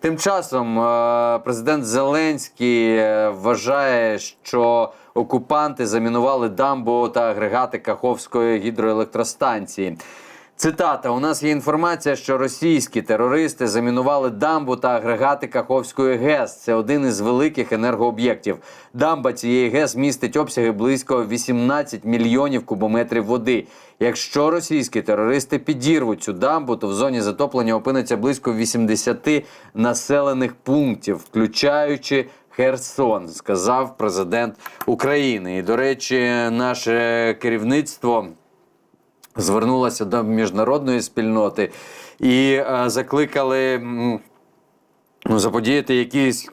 Тим часом е, президент Зеленський е, вважає, що окупанти замінували дамбу та агрегати Каховської гідроелектростанції. Цитата: у нас є інформація, що російські терористи замінували дамбу та агрегати Каховської ГЕС. Це один із великих енергооб'єктів. Дамба цієї ГЕС містить обсяги близько 18 мільйонів кубометрів води. Якщо російські терористи підірвуть цю дамбу, то в зоні затоплення опиниться близько 80 населених пунктів, включаючи Херсон, сказав президент України. І до речі, наше керівництво звернулася до міжнародної спільноти і е, закликали ну, заподіяти якісь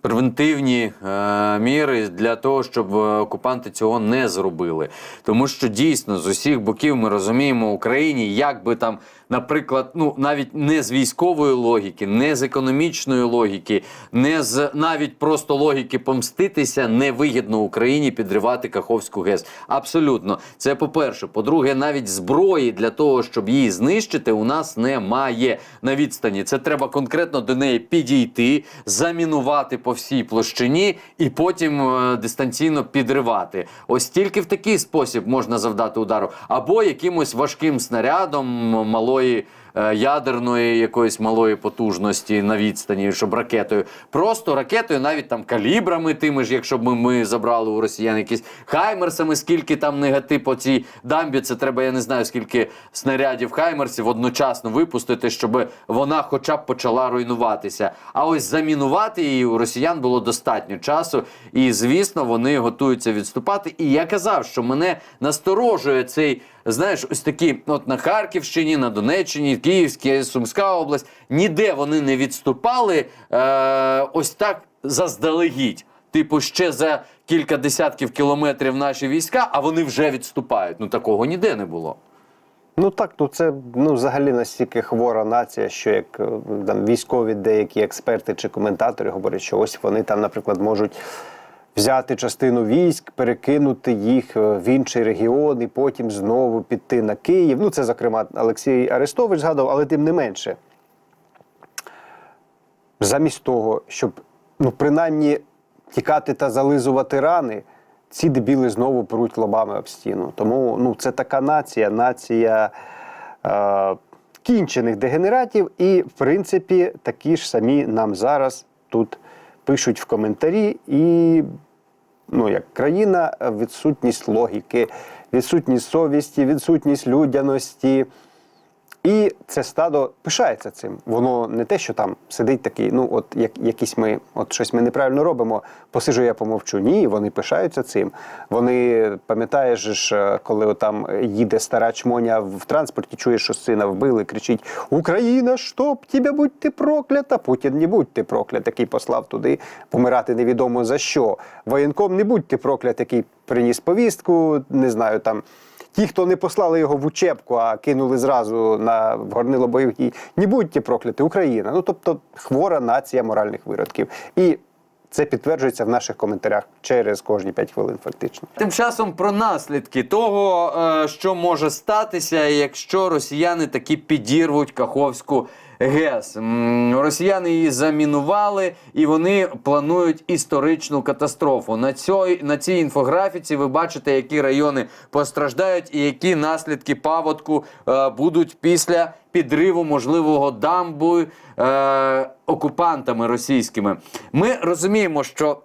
превентивні е, міри для того, щоб е, окупанти цього не зробили. Тому що дійсно з усіх боків ми розуміємо Україні, як би там, наприклад, ну навіть не з військової логіки, не з економічної логіки, не з навіть просто логіки помститися, невигідно Україні підривати Каховську ГЕС. Абсолютно, це по-перше. По-друге, навіть зброї для того, щоб її знищити, у нас немає на відстані. Це треба конкретно до неї підійти, замінувати по всій площині і потім е, дистанційно підривати. Ось тільки в такий спосіб можна завдати удару, або якимось важким снарядом малої. Е, Ядерної якоїсь малої потужності на відстані, щоб ракетою, просто ракетою, навіть там калібрами, тими ж, якщо б ми, ми забрали у росіян якісь хаймерсами, скільки там негатив по цій дамбі, це треба, я не знаю, скільки снарядів хаймерсів одночасно випустити, щоб вона хоча б почала руйнуватися. А ось замінувати її у росіян було достатньо часу, і звісно, вони готуються відступати. І я казав, що мене насторожує цей. Знаєш, ось такі, от на Харківщині, на Донеччині, Київська, Сумська область, ніде вони не відступали е, ось так заздалегідь. Типу, ще за кілька десятків кілометрів наші війська, а вони вже відступають. Ну такого ніде не було. Ну так, ну це ну взагалі настільки хвора нація, що як е, там військові деякі експерти чи коментатори говорять, що ось вони там, наприклад, можуть взяти частину військ, перекинути їх е, в інший регіон і потім знову піти на Київ. Ну це зокрема Олексій Арестович згадував, але тим не менше. Замість того, щоб ну принаймні тікати та зализувати рани, ці дебіли знову пруть лобами об стіну. Тому ну, це така нація, нація е, кінчених дегенератів, і, в принципі, такі ж самі нам зараз тут пишуть в коментарі. І ну, як країна, е, відсутність логіки, відсутність совісті, відсутність людяності. І це стадо пишається цим. Воно не те, що там сидить такий, ну от як якісь ми, от щось ми неправильно робимо, посижу, я помовчу. Ні, вони пишаються цим. Вони пам'ятаєш, е, коли там їде стара чмоня в транспорті, чуєш, що сина вбили, кричить: Україна, щоб тебе будь ти проклята! Путін не будь ти проклят, який послав туди помирати невідомо за що. Воєнком не будь ти проклят, який приніс повістку, не знаю там. Ті, хто не послали його в учебку, а кинули зразу на горнило бойових дій, не будьте прокляти, Україна. Ну тобто хвора нація моральних виродків. І це підтверджується в наших коментарях через кожні 5 хвилин, фактично. Тим часом про наслідки того, е, що може статися, якщо росіяни таки підірвуть Каховську ГЕС. Росіяни її замінували і вони планують історичну катастрофу. На цій, на цій інфографіці ви бачите, які райони постраждають і які наслідки паводку е, будуть після підриву можливого дамбу е, окупантами російськими. Ми розуміємо, що.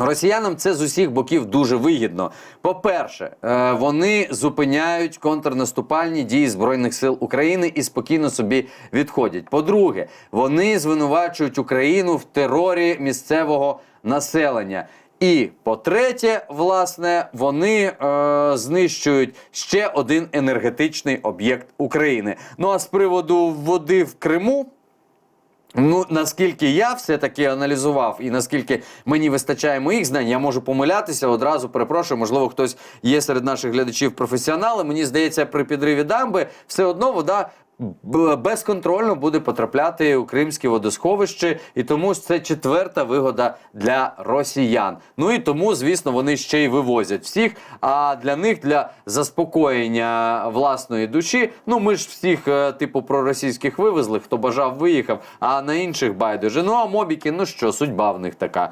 Росіянам це з усіх боків дуже вигідно. По-перше, е, вони зупиняють контрнаступальні дії Збройних сил України і спокійно собі відходять. По-друге, вони звинувачують Україну в терорі місцевого населення. І по-третє, власне, вони е, знищують ще один енергетичний об'єкт України. Ну а з приводу води в Криму. Ну, наскільки я все-таки аналізував, і наскільки мені вистачає моїх знань, я можу помилятися одразу. Перепрошую, можливо, хтось є серед наших глядачів професіонали. Мені здається, при підриві дамби все одно вода безконтрольно буде потрапляти у кримське водосховище, і тому це четверта вигода для росіян. Ну і тому, звісно, вони ще й вивозять всіх. А для них для заспокоєння власної душі, ну ми ж всіх, е, типу, проросійських вивезли, хто бажав, виїхав, а на інших байдуже. Ну а мобіки, ну що, судьба в них така.